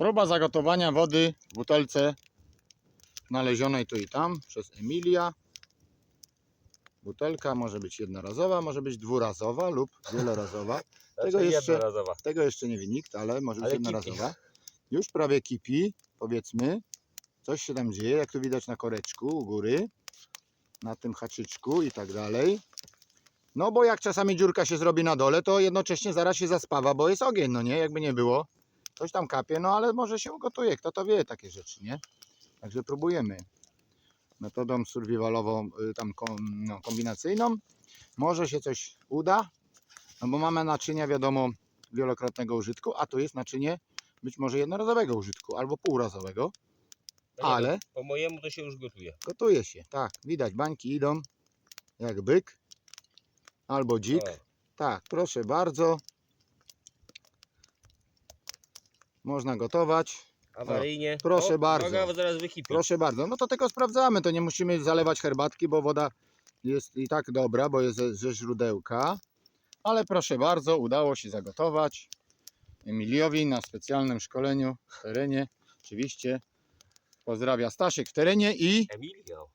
Próba zagotowania wody w butelce znalezionej tu i tam przez Emilia. Butelka może być jednorazowa, może być dwurazowa lub wielorazowa. Tego Znaczy jeszcze- jednorazowa. Tego jeszcze nie wie nikt, ale może być Ale kipi. jednorazowa. Już prawie kipi, powiedzmy. Coś się tam dzieje, jak tu widać na koreczku u góry, na tym haczyczku i tak dalej. No bo jak czasami dziurka się zrobi na dole, to jednocześnie zaraz się zaspawa, bo jest ogień, no nie? Jakby nie było. Coś tam kapie, no ale może się ugotuje, kto to wie takie rzeczy, nie? Także próbujemy. Metodą survivalową, y, tam no, kombinacyjną. Może się coś uda, no bo mamy naczynia, wiadomo, wielokrotnego użytku, a tu jest naczynie być może jednorazowego użytku albo półrazowego, No nie, ale Po mojemu to się już gotuje. gotuje się. Tak, widać, bańki idą jak byk albo dzik. O, Tak, proszę bardzo. Można gotować. awaryjnie. proszę o, bardzo. Uwaga, zaraz. Proszę bardzo. No to tylko sprawdzamy, to nie musimy zalewać herbatki, bo woda jest i tak dobra, bo jest ze, ze źródełka. Ale proszę bardzo, udało się zagotować. Emiliowi na specjalnym szkoleniu w terenie. Oczywiście pozdrawia Stasiek w terenie i Emilio.